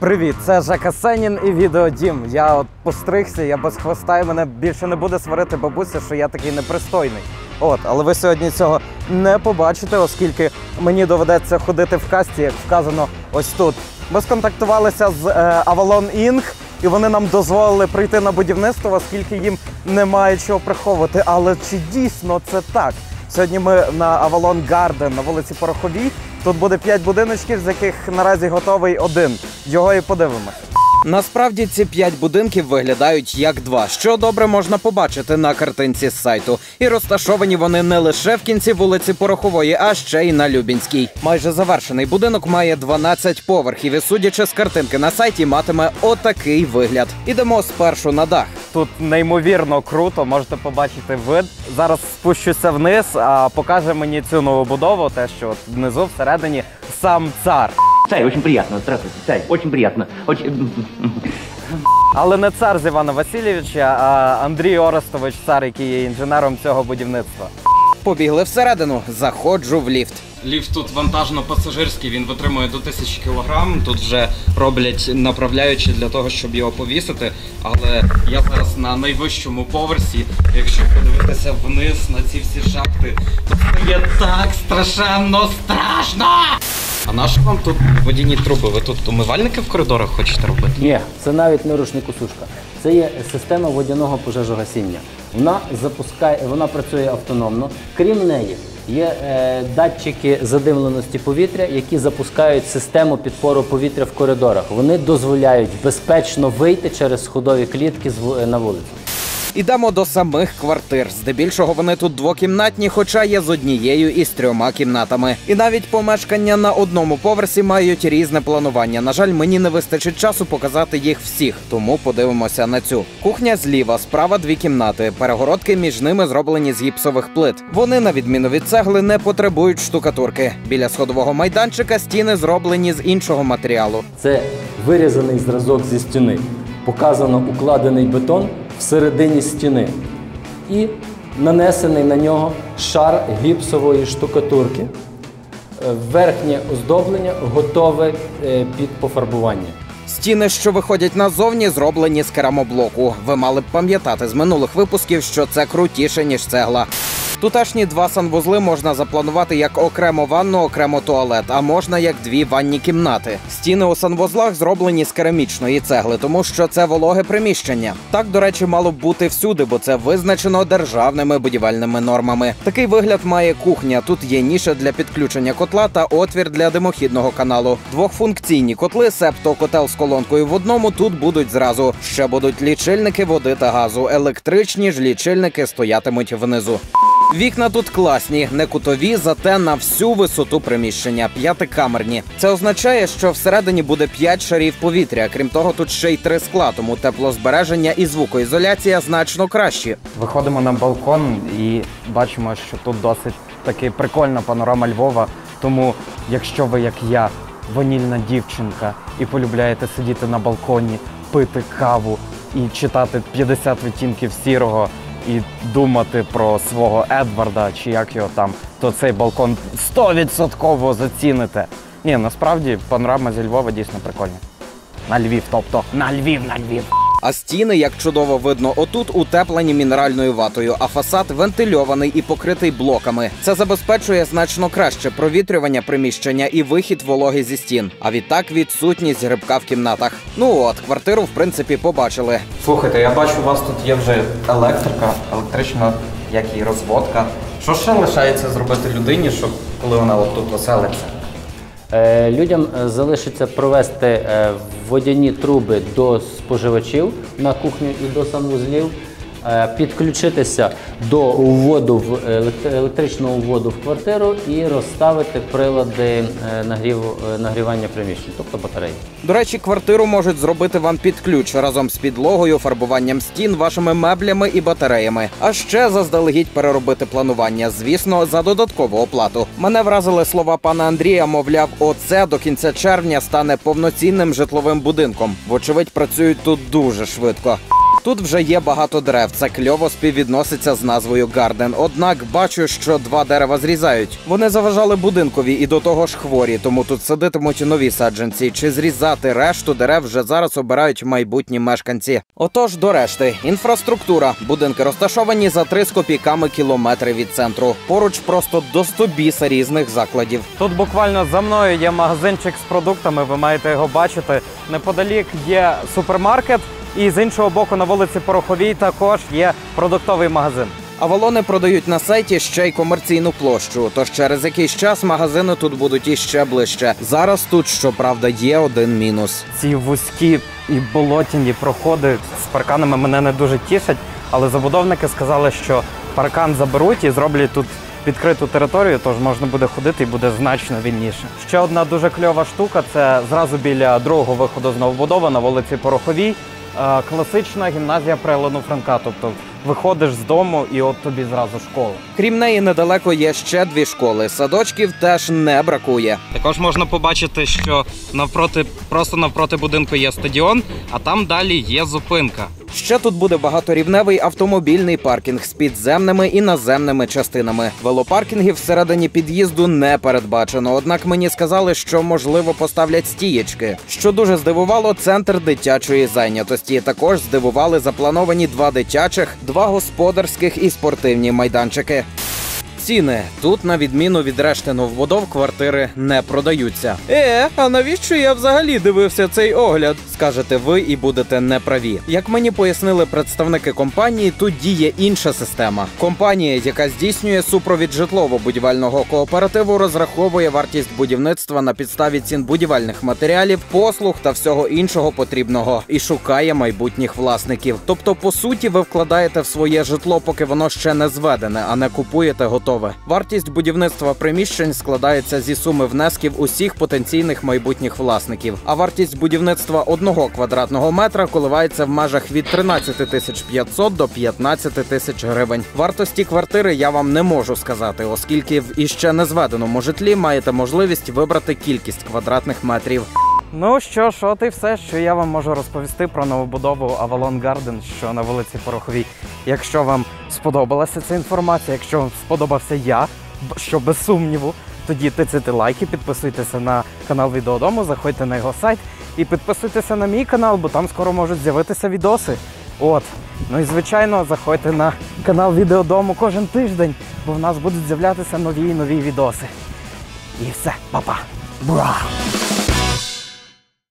Привіт, це Жека Сенін і відео Дім. Я от постригся, я без хвоста, і мене більше не буде сварити бабуся, що я такий непристойний. От, але ви сьогодні цього не побачите, оскільки мені доведеться ходити в касті, як вказано ось тут. Ми сконтактувалися з е, Avalon Inc., і вони нам дозволили прийти на будівництво, оскільки їм немає чого приховувати. Але чи дійсно це так? Сьогодні ми на Avalon Garden на вулиці Пороховій. Тут буде 5 будиночків, з яких наразі готовий один. Його і подивимось. Насправді ці п'ять будинків виглядають як два, що добре можна побачити на картинці з сайту. І розташовані вони не лише в кінці вулиці Порохової, а ще й на Любінській. Майже завершений будинок має 12 поверхів і, судячи з картинки на сайті, матиме отакий вигляд. Ідемо спершу на дах. Тут неймовірно круто, можете побачити вид. Зараз спущуся вниз, а покаже мені цю нову будову, те, що от внизу всередині сам цар. Царь, очень приятно. Здравствуйте, царь. Очень приятно. Очень... Але не цар з Івана Васильовича, а Андрій Орестович, цар, який є інженером цього будівництва. Побігли всередину, заходжу в ліфт. Ліфт тут вантажно-пасажирський, він витримує до 1000 кг. Тут вже роблять направляючі для того, щоб його повісити. Але я зараз на найвищому поверсі. Якщо подивитися вниз на ці всі шахти, то стає так страшенно страшно! А на що вам тут водяні труби? Ви тут умивальники в коридорах хочете робити? Ні, це навіть не рушникосушка. Це є система водяного пожежогасіння. Вона запускає, вона працює автономно. Крім неї, є е, датчики задимленості повітря, які запускають систему підпору повітря в коридорах. Вони дозволяють безпечно вийти через сходові клітки на вулицю. Ідемо до самих квартир. Здебільшого вони тут двокімнатні, хоча є з однією і з трьома кімнатами. І навіть помешкання на одному поверсі мають різне планування. На жаль, мені не вистачить часу показати їх всіх, тому подивимося на цю. Кухня зліва, справа дві кімнати. Перегородки між ними зроблені з гіпсових плит. Вони, на відміну від цегли, не потребують штукатурки. Біля сходового майданчика стіни зроблені з іншого матеріалу. Це вирізаний зразок зі стіни. Показано укладений бетон всередині стіни і нанесений на нього шар гіпсової штукатурки. Е, Верхнє оздоблення готове е, під пофарбування. Стіни, що виходять назовні, зроблені з керамоблоку. Ви мали б пам'ятати з минулих випусків, що це крутіше ніж цегла. Тутешні два санвузли можна запланувати як окремо ванну, окремо туалет, а можна як дві ванні кімнати. Стіни у санвузлах зроблені з керамічної цегли, тому що це вологе приміщення. Так, до речі, мало б бути всюди, бо це визначено державними будівельними нормами. Такий вигляд має кухня. Тут є ніша для підключення котла та отвір для димохідного каналу. Двохфункційні котли, септо котел з колонкою в одному тут будуть зразу. Ще будуть лічильники води та газу. Електричні ж лічильники стоятимуть внизу. Вікна тут класні, не кутові, зате на всю висоту приміщення, п'ятикамерні. Це означає, що всередині буде п'ять шарів повітря. Крім того, тут ще й три скла, тому теплозбереження і звукоізоляція значно кращі. Виходимо на балкон і бачимо, що тут досить таки прикольна панорама Львова. Тому, якщо ви, як я, ванільна дівчинка, і полюбляєте сидіти на балконі, пити каву і читати 50 відтінків сірого і думати про свого Едварда чи як його там, то цей балкон 100% заціните. Ні, насправді панорама зі Львова дійсно прикольна. На Львів, тобто на Львів, на Львів. А стіни, як чудово видно, отут утеплені мінеральною ватою, а фасад вентильований і покритий блоками. Це забезпечує значно краще провітрювання приміщення і вихід вологи зі стін. А відтак відсутність грибка в кімнатах. Ну от, квартиру в принципі побачили. Слухайте, я бачу, у вас тут є вже електрика, електрична, як і розводка. Що ще лишається зробити людині, щоб коли вона от тут оселиться? Е, Людям е, залишиться провести е, водяні труби до споживачів на кухню і до санвузлів, підключитися до уводу в елект- електричного уводу в квартиру і розставити прилади е, нагріву, е, нагрівання приміщень, тобто батареї. До речі, квартиру можуть зробити вам під ключ разом з підлогою, фарбуванням стін, вашими меблями і батареями. А ще заздалегідь переробити планування, звісно, за додаткову оплату. Мене вразили слова пана Андрія. Мовляв, оце до кінця червня стане повноцінним житловим будинком. Вочевидь, працюють тут дуже швидко. Тут вже є багато дерев. Це кльово співвідноситься з назвою Гарден. Однак бачу, що два дерева зрізають. Вони заважали будинкові і до того ж хворі, тому тут садитимуть нові саджанці. Чи зрізати решту дерев вже зараз обирають майбутні мешканці. Отож, до решти, інфраструктура. Будинки розташовані за три з копійками кілометри від центру. Поруч просто до 100 біса різних закладів. Тут буквально за мною є магазинчик з продуктами, ви маєте його бачити. Неподалік є супермаркет, і з іншого боку на вулиці Пороховій також є продуктовий магазин. Авалони продають на сайті ще й комерційну площу. Тож через якийсь час магазини тут будуть іще ближче. Зараз тут, щоправда, є один мінус. Ці вузькі і болотяні проходи з парканами мене не дуже тішать, але забудовники сказали, що паркан заберуть і зроблять тут відкриту територію, тож можна буде ходити і буде значно вільніше. Ще одна дуже кльова штука це зразу біля другого виходу з новобудови на вулиці Пороховій. Е, Класична гімназія Прелену Франка. Тобто виходиш з дому і от тобі зразу школа. Крім неї, недалеко є ще дві школи. Садочків теж не бракує. Також можна побачити, що навпроти, просто навпроти будинку є стадіон, а там далі є зупинка. Ще тут буде багаторівневий автомобільний паркінг з підземними і наземними частинами. Велопаркінгів всередині під'їзду не передбачено. Однак мені сказали, що можливо поставлять стієчки. Що дуже здивувало, центр дитячої зайнятості. Також здивували заплановані два дитячих, два господарських і спортивні майданчики. Ціни тут, на відміну від решти новобудов, квартири не продаються. Е, а навіщо я взагалі дивився цей огляд? Скажете ви і будете неправі. Як мені пояснили представники компанії, тут діє інша система. Компанія, яка здійснює супровід житлово-будівельного кооперативу, розраховує вартість будівництва на підставі цін будівельних матеріалів, послуг та всього іншого потрібного і шукає майбутніх власників. Тобто, по суті, ви вкладаєте в своє житло, поки воно ще не зведене, а не купуєте готове. Вартість будівництва приміщень складається зі суми внесків усіх потенційних майбутніх власників. А вартість будівництва одного квадратного метра коливається в межах від 13 тисяч 500 до 15 тисяч гривень. Вартості квартири я вам не можу сказати, оскільки в іще не зведеному житлі маєте можливість вибрати кількість квадратних метрів. Ну що ж, от і все, що я вам можу розповісти про новобудову Avalon Garden, що на вулиці Пороховій. Якщо вам сподобалася ця інформація, якщо вам сподобався я, що без сумніву, тоді тицяйте лайки, підписуйтеся на канал Відеодому, заходьте на його сайт і підписуйтеся на мій канал, бо там скоро можуть з'явитися відоси. От. Ну і звичайно, заходьте на канал Відеодому кожен тиждень, бо в нас будуть з'являтися нові і нові відоси. І все, па-па. Бра!